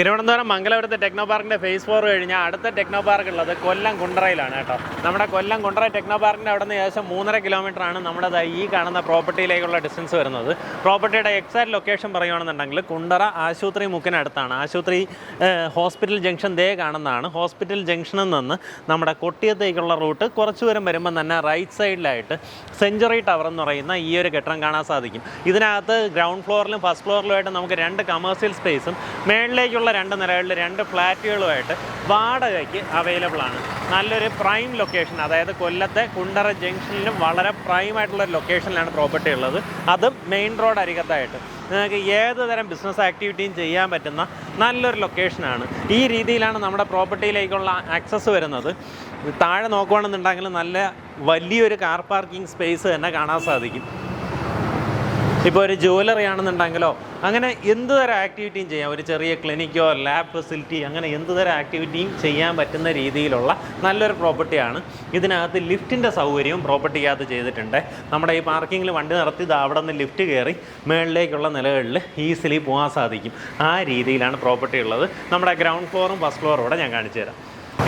തിരുവനന്തപുരം മംഗലപുരത്തെ ടെക്നോ പാർക്കിന്റെ phase four കഴിഞ്ഞാൽ അടുത്ത ടെക്നോ പാർക്ക് ഉള്ളത് കൊല്ലം കുണ്ടറയിലാണ് കേട്ടോ. നമ്മുടെ കൊല്ലം കുണ്ടറ ടെക്നോ പാർക്കിന്റെ അവിടെ നിന്ന് ഏകദേശം മൂന്നര കിലോമീറ്റർ ആണ് നമ്മുടെ ഈ കാണുന്ന പ്രോപ്പർട്ടിയിലേക്കുള്ള ഡിസ്റ്റൻസ് വരുന്നത്. പ്രോപ്പർട്ടിയുടെ എക്സാക്ട് ലൊക്കേഷൻ പറയുകയാണെന്നുണ്ടെങ്കിൽ കുണ്ടറ ആശുപത്രി മുക്കിനടുത്താണ്. ആശുപത്രി ഹോസ്പിറ്റൽ ജംഗ്ഷൻ ദേ കാണുന്നതാണ്. ഹോസ്പിറ്റൽ ജംഗ്ഷനിൽ നിന്ന് നമ്മുടെ കൊട്ടിയത്തേക്കുള്ള റൂട്ട് കുറച്ച് ദൂരം വരുമ്പോൾ തന്നെ റൈറ്റ് സൈഡിലായിട്ട് സെഞ്ചുറി ടവർ എന്ന് പറയുന്ന ഈ ഒരു കെട്ടിടം കാണാൻ സാധിക്കും. ഇതിനകത്ത് ഗ്രൗണ്ട് ഫ്ലോറിലും ഫസ്റ്റ് ഫ്ലോറിലുമായിട്ട് നമുക്ക് രണ്ട് കമേഴ്സ്യൽ സ്പേസും മേളിലേക്കുള്ള രണ്ട് നിലകളിൽ രണ്ട് ഫ്ലാറ്റുകളുമായിട്ട് വാടകയ്ക്ക് അവൈലബിൾ ആണ്. നല്ലൊരു പ്രൈം ലൊക്കേഷൻ അതായത് കൊല്ലത്തെ കുണ്ടറ ജംഗ്ഷനിലും വളരെ പ്രൈം ആയിട്ടുള്ള ഒരു ലൊക്കേഷനിലാണ് പ്രോപ്പർട്ടി ഉള്ളത്. അതും മെയിൻ റോഡ് അരികത്തായിട്ട്. നിങ്ങൾക്ക് ഏത് തരം ബിസിനസ് ആക്ടിവിറ്റിയും ചെയ്യാൻ പറ്റുന്ന നല്ലൊരു ലൊക്കേഷനാണ് ഈ രീതിയിലാണ് നമ്മുടെ പ്രോപ്പർട്ടിയിലേക്കുള്ള ആക്സസ് വരുന്നത്. താഴെ നോക്കുകയാണെന്നുണ്ടെങ്കിൽ നല്ല വലിയൊരു കാർ പാർക്കിംഗ് സ്പേസ് തന്നെ കാണാൻ സാധിക്കും. ഇപ്പോൾ ഒരു ജുവലറി ആണെന്നുണ്ടെങ്കിലോ അങ്ങനെ എന്ത് തരം ആക്ടിവിറ്റിയും ചെയ്യാം. ഒരു ചെറിയ ക്ലിനിക്കോ ലാബ് ഫെസിലിറ്റി അങ്ങനെ എന്ത് തരം ആക്ടിവിറ്റിയും ചെയ്യാൻ പറ്റുന്ന രീതിയിലുള്ള നല്ലൊരു പ്രോപ്പർട്ടിയാണ് ഇതിനകത്ത് ലിഫ്റ്റിന്റെ സൗകര്യവും പ്രോപ്പർട്ടിക്കകത്ത് ചെയ്തിട്ടുണ്ട്. നമ്മുടെ ഈ പാർക്കിങ്ങിൽ വണ്ടി നിർത്തി ഇത് അവിടെ നിന്ന് ലിഫ്റ്റ് കയറി മുകളിലേക്കുള്ള നിലകളിൽ ഈസിലി പോകാൻ സാധിക്കും. ആ രീതിയിലാണ് പ്രോപ്പർട്ടി ഉള്ളത്. നമ്മുടെ ഗ്രൗണ്ട് ഫ്ലോറും ഫസ്റ്റ് ഫ്ലോറും കൂടെ ഞാൻ കാണിച്ചു തരാം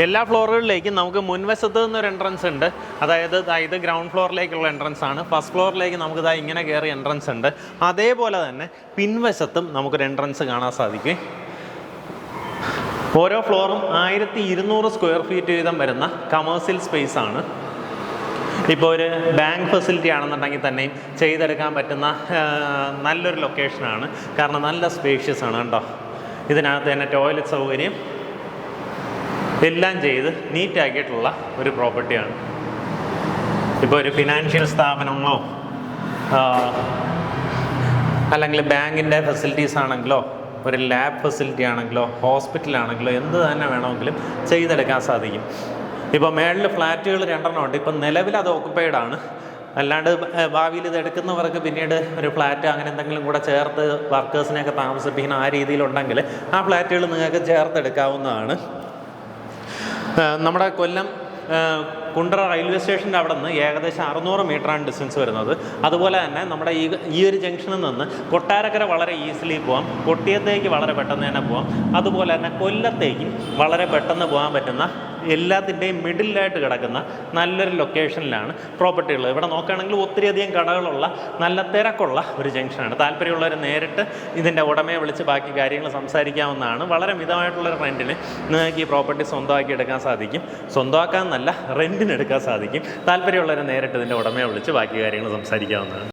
എല്ലാ ഫ്ലോറുകളിലേക്കും നമുക്ക് മുൻവശത്ത് നിന്നൊരു എൻട്രൻസ് ഉണ്ട്. അതായത് ഇത് ഗ്രൗണ്ട് ഫ്ലോറിലേക്കുള്ള എൻട്രൻസ് ആണ്. ഫസ്റ്റ് ഫ്ലോറിലേക്ക് നമുക്ക് ദാ ഇങ്ങനെ കയറി എൻട്രൻസ് ഉണ്ട്. അതേപോലെ തന്നെ പിൻവശത്തും നമുക്കൊരു എൻട്രൻസ് കാണാൻ സാധിക്കും. ഓരോ ഫ്ലോറും ആയിരത്തി ഇരുന്നൂറ് സ്ക്വയർ ഫീറ്റ് വീതം വരുന്ന കമേഴ്സ്യൽ സ്പേസ് ആണ്. ഇപ്പോൾ ഒരു ബാങ്ക് ഫെസിലിറ്റി ആണെന്നുണ്ടെങ്കിൽ തന്നെയും ചെയ്തെടുക്കാൻ പറ്റുന്ന നല്ലൊരു ലൊക്കേഷനാണ് കാരണം നല്ല സ്പേഷ്യസ് ആണ് കേട്ടോ. ഇതിനകത്ത് തന്നെ ടോയ്ലറ്റ് സൗകര്യം എല്ലാം ചെയ്ത് നീറ്റാക്കിയിട്ടുള്ള ഒരു പ്രോപ്പർട്ടിയാണ് ഇപ്പോൾ ഒരു ഫിനാൻഷ്യൽ സ്ഥാപനങ്ങളോ അല്ലെങ്കിൽ ബാങ്കിന്റെ ഫെസിലിറ്റീസ് ആണെങ്കിലോ ഒരു ലാബ് ഫെസിലിറ്റി ആണെങ്കിലോ ഹോസ്പിറ്റൽ ആണെങ്കിലോ എന്ത് തന്നെ വേണമെങ്കിലും ചെയ്തെടുക്കാൻ സാധിക്കും. ഇപ്പോൾ മേളിൽ ഫ്ലാറ്റുകൾ രണ്ടെണ്ണം ഉണ്ട്. ഇപ്പം നിലവിൽ അത് ഓക്കുപ്പൈഡ് ആണ്. അല്ലാണ്ട് ഭാവിയിൽ ഇത് എടുക്കുന്നവർക്ക് പിന്നീട് ഒരു ഫ്ലാറ്റ് അങ്ങനെ എന്തെങ്കിലും കൂടെ ചേർത്ത് വർക്കേഴ്സിനെയൊക്കെ താമസിപ്പിക്കുന്ന ആ രീതിയിലുണ്ടെങ്കിൽ ആ ഫ്ലാറ്റുകൾ നിങ്ങൾക്ക് ചേർത്തെടുക്കാവുന്നതാണ്. നമ്മുടെ കൊല്ലം കുണ്ടറ റെയിൽവേ സ്റ്റേഷന്റെ അവിടെ നിന്ന് ഏകദേശം അറുന്നൂറ് മീറ്ററാണ് ഡിസ്റ്റൻസ് വരുന്നത്. അതുപോലെ തന്നെ നമ്മുടെ ഈ ഈ ഒരു ജംഗ്ഷനിൽ നിന്ന് കൊട്ടാരക്കര വളരെ ഈസിലി പോകാം കൊട്ടിയത്തേക്ക് വളരെ പെട്ടെന്ന് തന്നെ പോകാം അതുപോലെ തന്നെ കൊല്ലത്തേക്കും വളരെ പെട്ടെന്ന് പോകാൻ പറ്റുന്ന എല്ലാത്തിന്റെയും മിഡിലായിട്ട് കിടക്കുന്ന നല്ലൊരു ലൊക്കേഷനിലാണ് പ്രോപ്പർട്ടി ഉള്ളത് ഇവിടെ നോക്കുകയാണെങ്കിൽ ഒത്തിരിയധികം കടകളുള്ള നല്ല തിരക്കുള്ള ഒരു ജംഗ്ഷനാണ്. താല്പര്യമുള്ളവർ നേരിട്ട് ഇതിന്റെ ഉടമയെ വിളിച്ച് ബാക്കി കാര്യങ്ങൾ സംസാരിക്കാവുന്നതാണ്. വളരെ മിതമായിട്ടുള്ളൊരു റെന്റിന് നിങ്ങൾക്ക് ഈ പ്രോപ്പർട്ടി സ്വന്തമാക്കി എടുക്കാൻ സാധിക്കും. സ്വന്തമാക്കാൻ നല്ല റെന്റിന് എടുക്കാൻ സാധിക്കും. താല്പര്യമുള്ളവർ നേരിട്ട് ഇതിന്റെ ഉടമയെ വിളിച്ച് ബാക്കി കാര്യങ്ങൾ സംസാരിക്കാവുന്നതാണ്.